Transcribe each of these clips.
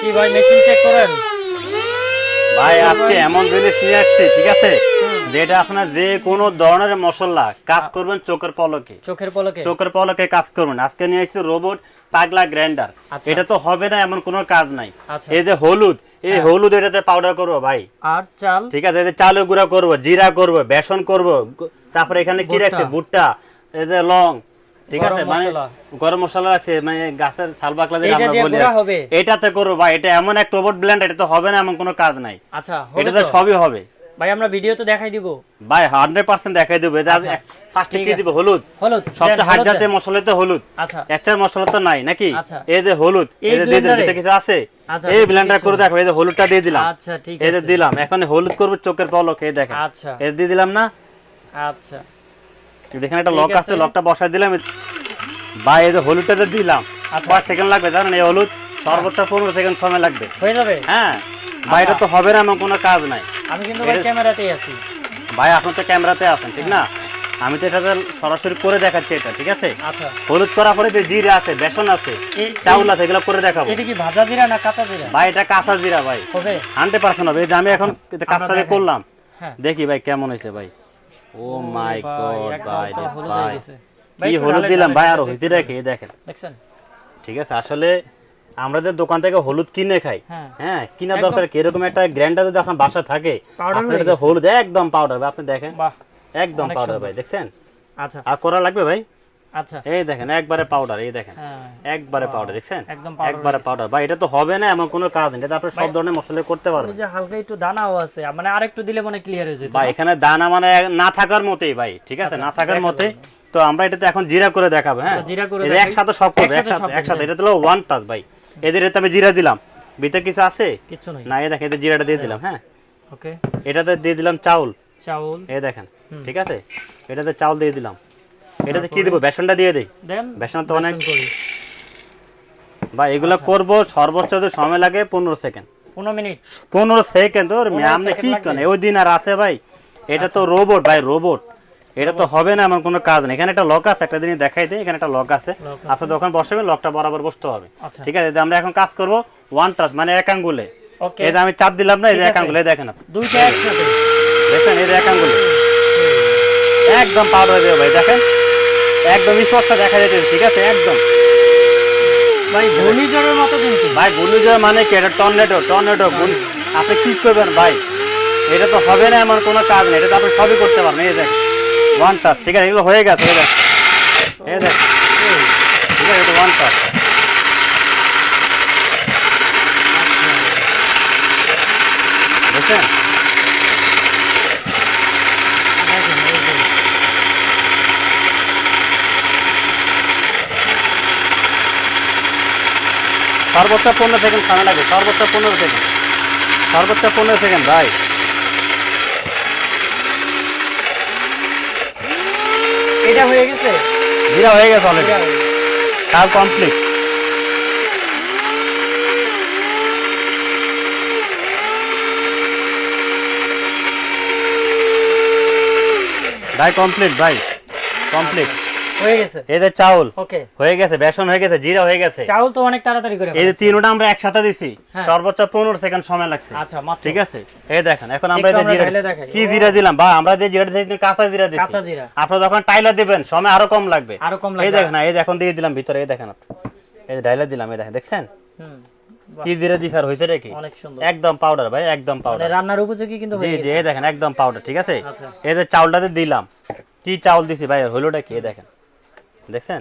কি ভাই machine check করেন? ভাই আজকে এমন জিনিস নিয়ে আসছি ঠিক আছে? যেটা আপনার যে কোনো ধরনের মশলা কাজ করবেন চোখের পলকে। চোখের পলকে? চোখের পলকে কাজ করবেন। আজকে নিয়ে আসছি রোবট পাগলা গ্রাইন্ডার আচ্ছা। এটা তো হবে না এমন কোনো কাজ নাই। আচ্ছা। এই যে হলুদ এই হ্যাঁ। হলুদ এটাতে পাউডার করব ভাই। আর চাল? ঠিক আছে এই চালের গুঁড়া করব জিরা করব বেসন করব তারপরে এখানে কি। রাখছে? ভুট্টা এই যে লং ঠিক আছে? মানে গরম মশলা আছে মানে গাছের ছাল বাকলা আমরা বলি হবে? এটাতে করব। ভাই এটা এমন এক রোবট ব্লেন্ড এটা তো হবে না এমন কোনো কাজ নাই। আচ্ছা এটাতে তো? সবই হবে। ভাই আমরা ভিডিও তো দেখাই দিব। ভাই হান্ড্রেড পার্সেন্ট দেখাই দেবো। এটা আচ্ছা, ফার্স্টে ঠিক কি দিব? হলুদ। হলুদ। হাট হলুদ জাতীয় মশলাতে হলুদ। আচ্ছা। মশলা তো নাই নাকি? আচ্ছা। এই যে হলুদ এই যে দিয়ে কিছু আছে? আচ্ছা, এই ব্লেন্ডার করে দেখো এই যে হলুদটা দিয়ে দিলাম। আচ্ছা ঠিক এই যে দিলাম। এখন হলুদ করব চোখের পলক এই দেখেন। আচ্ছা। এই দিয়ে দিলাম না? আচ্ছা। একটা লক আছে। লকটা বসাই দিলাম। বা এই যে হলুদটা যে দিলাম আচ্ছা। পাঁচ সেকেন্ড লাগবে জানেন? এই হলুদ সর্বোচ্চ পনেরো সেকেন্ড সময় লাগবে। হয়ে যাবে? হ্যাঁ। ভাই এটা তো হবে না কোনো কাজ নাই। আমি কিন্তু ভাই এটা- ক্যামেরাতেই আছি। ভাই আপনি তো ক্যামেরাতে আছেন ঠিক না? আমি তো এটাতে সরাসরি করে দেখাচ্ছি এটা ঠিক আছে? আচ্ছা। হলুদ করার পরে যে জিরা আছে বেসন আছে চাউল আছে এগুলো করে দেখাবো। এটা কি ভাজা জিরা না কাঁচা জিরা? ভাই এটা কাঁচা জিরা ভাই। হবে। হান্ড্রেড পার্সেন্ট হবে। এই যে আমি এখন আচ্ছা, কাজটা। করলাম হ্যাঁ। দেখি ভাই কেমন হয়েছে ভাই। ও মাই গড ভাই ভাই। কি হলুদ দিলাম ভাই আর হইতে দেখি। দেখেন। দেখছেন? ঠিক আছে আসলে আমরা যে দোকান থেকে হলুদ কিনে খাই হ্যাঁ। হ্যাঁ কিনা দরকার কীরকম একটা গ্র্যান্ডার যদি আপনার বাসা থাকে আপনার হলুদ একদম পাউডার ভাই আপনি দেখেন। একদম পাউডার ভাই দেখছেন? আচ্ছা। আর করা লাগবে ভাই? আচ্ছা। এই দেখেন একবারে পাউডার এই দেখেন। হ্যাঁ। একবারে পাউডার দেখছেন? একবারে পাউডার ভাই এটা তো হবে না এমন কোনো কাজ নেই। আপনি সব ধরনের মশলা করতে পারবেন। যে হালকা একটু দানাও আছে মানে আরেকটু দিলে মনে ক্লিয়ার হয়ে যেত। ভাই এখানে দানা মানে না থাকার মতোই ভাই ঠিক আছে? আচ্ছা, না থাকার দেখা মতে যাবে। তো আমরা এটাতে এখন জিরা করে দেখাবো হ্যাঁ? আচ্ছা, জিরা করে একসাথে সব করব একসাথে একসাথে। এটা হলো ওয়ান টাচ ভাই। এদের এতে আমি জিরা দিলাম। ভিতরে কিছু আছে? কিছু নেই। না এই দেখেন এতে জিরাটা দিয়ে দিলাম হ্যাঁ? ওকে এটাতে দিয়ে দিলাম চাউল। চাউল। এই দেখেন ঠিক আছে? এটাতে চাউল দিয়ে দিলাম। এটাতে কি দেবো? বেসনটা দিয়ে দিই? দেন বেসন তো অনেক বা এগুলো আচ্ছা। করব সর্বোচ্চ সময় লাগে পনেরো সেকেন্ড। পনেরো মিনিট। পনেরো সেকেন্ড ওর 15 আপনি কি লাগবে? করেন। ওই দিন আর আছে ভাই। এটা তো রোবট ভাই রোবট এটা তো হবে না এমন কোনো কাজ নেই। এখানে একটা লক আছে একটা দেখাই দিই এখানে একটা লক আছে। যখন লকটা বরাবর বসতে হবে। আচ্ছা। ঠিক আছে আমরা এখন কাজ করব ওয়ান টাচ মানে এক আঙ্গুলে। ওকে এই যে আমি চাপ দিলাম না এই যে এক আঙ্গুলে দেখেন। দুইটা একসাথে। দেখেন এই এক আঙ্গুলে। একদম পাউডার হয়ে যাবে ভাই দেখেন। একদম স্পষ্ট দেখা যাচ্ছে ঠিক আছে? একদম। ভাই ঘূর্ণিঝড়ের মতো কিন্তু। ভাই ঘূর্ণিঝড় মানে কি? এটা টর্নেডো টর্নেডো আপনি কি করবেন ভাই। এটা তো হবে না এমন কোনো কাজ নেই। এটা তো আপনি সবই করতে পারবেন। এই দেখ ওয়ান টাচ ঠিক আছে? এগুলো হয়ে গেছে এই দেখ এই দেখ ঠিক আছে এটা ওয়ান টাচ বুঝছেন? সর্বোচ্চ পনেরো সেকেন্ড সময় লাগে সর্বোচ্চ পনেরো সেকেন্ড সর্বোচ্চ পনেরো সেকেন্ড ভাই এটা হয়ে গেছে জিরা হয়ে গেছে। অলরেডি কাজ কমপ্লিট ভাই কমপ্লিট ভাই। কমপ্লিট হয়ে গেছে। এই যে চাউল। ওকে। হয়ে গেছে বেসন হয়ে গেছে জিরা হয়ে গেছে। চাউল তো অনেক তাড়াতাড়ি করে এই যে তিনটা আমরা একসাথে দিছি হ্যাঁ। সর্বোচ্চ পনেরো সেকেন্ড সময় লাগছে। আচ্ছা ঠিক আছে? এই দেখেন এখন আমরা এই যে জিরা কি জিরা দিলাম? বা আমরা যে জিরা দিয়েছি কাঁচা জিরা দিছি। কাঁচা জিরা। আপনারা যখন টাইলা দিবেন সময় আরও কম লাগবে। আরও কম এই দেখেন এই এখন দিয়ে দিলাম ভিতরে এই দেখেন এই যে ডাইলা দিলাম এই দেখেন দেখছেন? হুম, কি জিরা দিছি আর হইছে রে কি? অনেক সুন্দর। একদম পাউডার ভাই একদম মানে পাউডার রান্নার উপযোগী কিন্তু হয়ে গেছে। এই দেখেন একদম পাউডার ঠিক আছে? আচ্ছা। এই যে চাউলটাতে দিলাম কি চাউল দিছি ভাই হইলোটা কি? দেখেন। দেখছেন?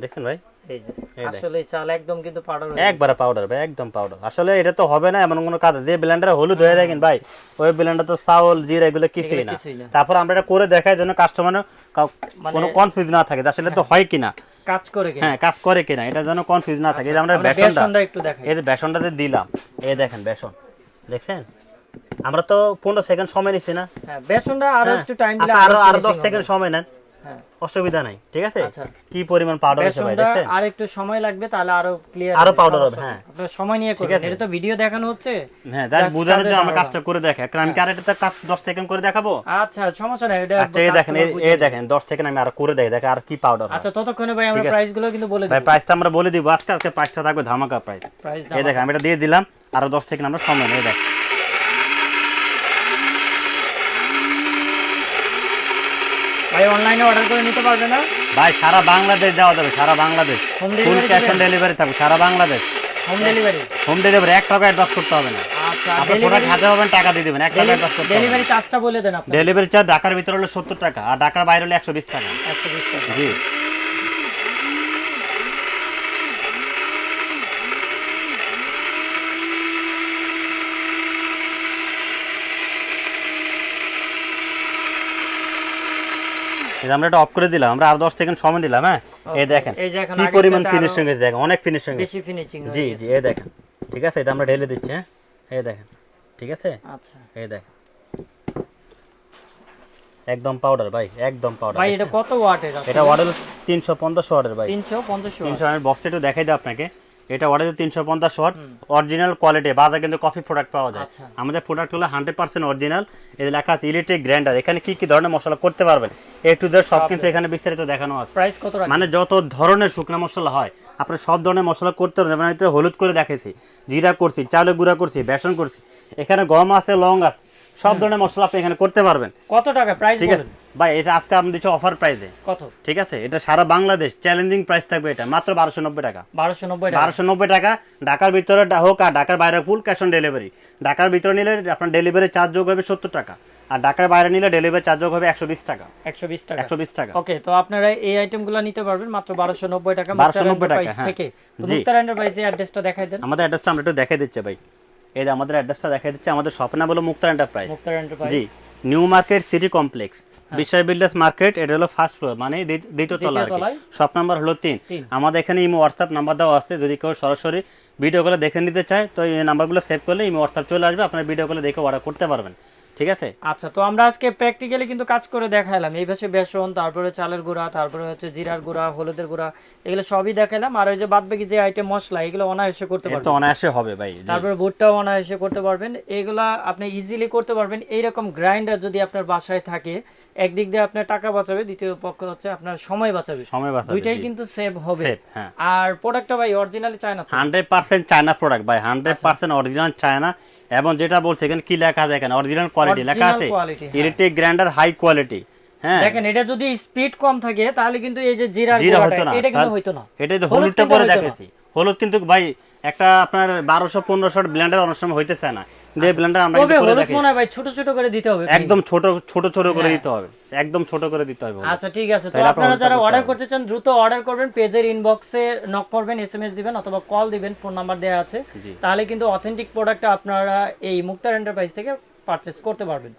দেখছেন ভাই? এই যে আসলে চাল একদম কিন্তু পাউডার একবারে পাউডার ভাই একদম পাউডার আসলে এটা তো হবে না এমন কোনো কাজ। যে ব্লেন্ডারে হলুদ হয়ে দেখেন ভাই ওই ব্লেন্ডার তো চাউল জিরা এগুলো কিছুই না। তারপর আমরা এটা করে দেখাই যেন কাস্টমার মানে- কোনো কনফিউজ না থাকে আসলে তো হয় কিনা। কাজ করে হ্যাঁ কাজ করে কিনা। এটা যেন কনফিউজ না থাকে। যে আমরা আমরা বেসনটা বেসনটা একটু দেখাই। এই যে দিলাম এই দেখেন বেসন। দেখছেন? আমরা তো পনেরো সেকেন্ড সময় নিচ্ছি না। হ্যাঁ বেসনটা আরও হ্যাঁ, একটু টাইম দিলে আরও আরও দশ সেকেন্ড সময় নেন। অসুবিধা নাই ঠিক আছে? আচ্ছা। কি পরিমাণ পাউডার আছে ভাই দেখছেন? আর একটু সময় লাগবে তাহলে আরও ক্লিয়ার আরও powder হবে, হ্যাঁ। আপনার সময় নিয়ে করবেন আছে। এটা তো ভিডিও দেখানো হচ্ছে। হ্যাঁ তাই বুঝানোর জন্য আমরা কাজটা করে দেখা কারণ আমি আর এটা কাজ 10 সেকেন্ড করে দেখাবো। আচ্ছা সমস্যা নাই এটা আচ্ছা এই দেখেন এই- দেখেন 10 সেকেন্ড আমি আর করে দেই দেখেন আর কি পাউডার আচ্ছা ততক্ষণে ভাই আমরা প্রাইসগুলো কিন্তু বলে দিই ভাই প্রাইসটা আমরা বলে দিব। আজকে আজকে প্রাইসটা থাকবে ধামাকা প্রাইস এই দেখেন আমি এটা দিয়ে দিলাম আরও 10 সেকেন্ড আমরা সময় নেই দেখ। ভাই অনলাইনে অর্ডার করে নিতে পারবে না? ভাই সারা বাংলাদেশ দেওয়া যাবে সারা Bangladesh. Full cash on delivery থাকবে সারা Bangladesh. Home delivery home delivery এক টাকা অ্যাডভান্স করতে হবে না। আচ্ছা আপনি প্রোডাক্ট হাতে পাবেন টাকা দিয়ে দেবেন এক টাকা অ্যাডভান্স করতে ডেলিভারি চার্জটা বলে দেন আপনি ডেলিভারি চার্জ ঢাকার ভিতরে হলো সত্তর টাকা আর ঢাকার বাইরে হলে একশো বিশ টাকা। 120 টাকা। জি। আমরা এটা অফ করে দিলাম আমরা আর দশ সেকেন্ড সময় দিলাম হ্যাঁ? এই দেখেন কি পরিমাণ ফিনিশিং হয়েছে দেখেন অনেক ফিনিশিং বেশি ফিনিশিং জি জি এই দেখেন ঠিক আছে? এটা আমরা ঢেলে দিচ্ছি হ্যাঁ? এই দেখেন ঠিক আছে? আচ্ছা। এই দেখেন। একদম পাউডার ভাই একদম পাউডার ভাই এটা কত ওয়াটের আছে এটা তিনশো পঞ্চাশ ওয়াটের ভাই। 350 তিনশো আমি বক্সটা একটু দেখাই দিই আপনাকে। এটা অর্ডার তিনশো পঞ্চাশ ওয়াট অরিজিনাল কোয়ালিটি বাজার কিন্তু কফি প্রোডাক্ট পাওয়া যায়। আচ্ছা। আমাদের প্রোডাক্ট হলো হান্ড্রেড পার্সেন্ট অরিজিনাল এদের লেখা আছে ইলেকট্রিক গ্রাইন্ডার এখানে কি কি ধরনের মশলা করতে পারবেন? এ টু জেড সব কিছু এখানে বিস্তারিত দেখানো আছে। প্রাইস কত মানে যত ধরনের শুকনো মশলা হয় আপনি সব ধরনের মশলা করতে পারবেন। যেমন হলুদ করে দেখেছি জিরা করছি চালের গুঁড়া করছি বেসন করছি। এখানে গম আছে লং আছে সব ধরনের মশলা আপনি এখানে করতে পারবেন। কত টাকা প্রাইস ঠিক আছে? ভাই এটা আজকে আমি দিচ্ছি অফার প্রাইসে কত? ঠিক আছে? এটা সারা বাংলাদেশ চ্যালেঞ্জিং প্রাইস থাকবে এটা। মাত্র বারোশো নব্বই টাকা। 1290 টাকা? বারোশো নব্বই টাকা। ঢাকার ভিতরে হোক আর ঢাকার বাইরে ফুল ক্যাশ অন ডেলিভারি ঢাকার ভিতরে নিলে আপনার ডেলিভারি চার্জ যোগ হবে সত্তর টাকা। আর ঢাকার বাইরে নিলে ডেলিভারি চার্জ যোগ হবে একশো বিশ টাকা। 120 টাকা? একশো বিশ টাকা। ওকে তো আপনারা এই আইটেমগুলো নিতে পারবেন। মাত্র 1290 টাকা। 1290 টাকা, প্রাইস হ্যাঁ। থেকে। মুক্তার এন্টারপ্রাইজের অ্যাড্রেসটা দেখাই দেন। আমাদের অ্যাড্রেসটা আমরা একটু দেখাই দিচ্ছি ভাই। এই যে আমাদের অ্যাড্রেসটা দেখা দিচ্ছে আমাদের শপের নাম হলো মুক্তার এন্টারপ্রাইজ মুক্তার এন্টারপ্রাইজ জি new market city complex Biswas builders market এটা হলো ফার্স্ট ফ্লোর মানে দ্বি- দ্বিতীয় তলা? শপ নাম্বার হলো তিন। তিন। আমাদের এখানে ইমো হোয়াটসঅ্যাপ নাম্বার দেওয়া আছে যদি কেউ সরাসরি ভিডিও কলে দেখে নিতে চায় তো এই নাম্বারগুলো সেভ করলে ইমো হোয়াটসঅ্যাপ চলে আসবে আপনার ভিডিও কলে দেখে অর্ডার করতে পারবেন। ঠিক আছে? আচ্ছা তো আমরা আজকে প্র্যাকটিক্যালি কিন্তু কাজ করে দেখাইলাম। এই পাশে বেসন তারপরে চালের গুঁড়া তারপরে হচ্ছে জিরার গুঁড়া হলুদের গুঁড়া এগুলো সবই দেখাইলাম। আর ওই যে বাদ বাকি যে আইটেম মশলা এগুলো অনায়াসে করতে পারবেন। অনায়াসে হবে ভাই তারপরে ভুট্টাও অনায়াসে করতে পারবেন। এগুলা আপনি ইজিলি করতে পারবেন। এইরকম গ্রাইন্ডার যদি আপনার বাসায় থাকে একদিক দিয়ে আপনার টাকা বাঁচাবে দ্বিতীয় পক্ষ হচ্ছে আপনার সময় বাঁচাবে। সময় বাঁচাবে দুইটাই কিন্তু সেভ হবে। হ্যাঁ। আর প্রোডাক্টটা ভাই অরিজিনালি চায় না তো? হান্ড্রেড পার্সেন্ট চায়না প্রোডাক্ট ভাই হান্ড্রেড আচ্ছা। পার্সেন্ট অরিজিনাল চায়না এবং যেটা বলছে এখানে কি লেখা আছে এখানে? অরিজিনাল কোয়ালিটি লেখা আছে। ইলেকট্রিক গ্রাইন্ডার হাই কোয়ালিটি হ্যাঁ। দেখেন এটা যদি স্পিড কম থাকে তাহলে কিন্তু এই যে জিরা এটা কিন্তু হইতো না। এটাই তো হলুদ হলুদটা পরে দেখেছি হলুদ কিন্তু ভাই একটা আপনার বারোশো পনেরোশো ব্লেন্ডার অনেক সময় হইতেছে না। যে ব্লেন্ডার আমরা তবে হলুদ মনে ভাই ছোট ছোট করে দিতে হবে একদম ছোট ছোট ছোট করে হ্যাঁ। দিতে হবে। একদম ছোট করে দিতে হবে আচ্ছা ঠিক আছে। তো আপনারা যারা অর্ডার করতে চান দ্রুত অর্ডার করবেন পেজের ইনবক্সে নক করবেন এসএমএস দিবেন অথবা কল দিবেন ফোন নাম্বার দেওয়া আছে। তাহলে কিন্তু অথেন্টিক প্রোডাক্ট আপনারা এই মুক্তার এন্টারপ্রাইজ থেকে পারচেজ করতে পারবেন।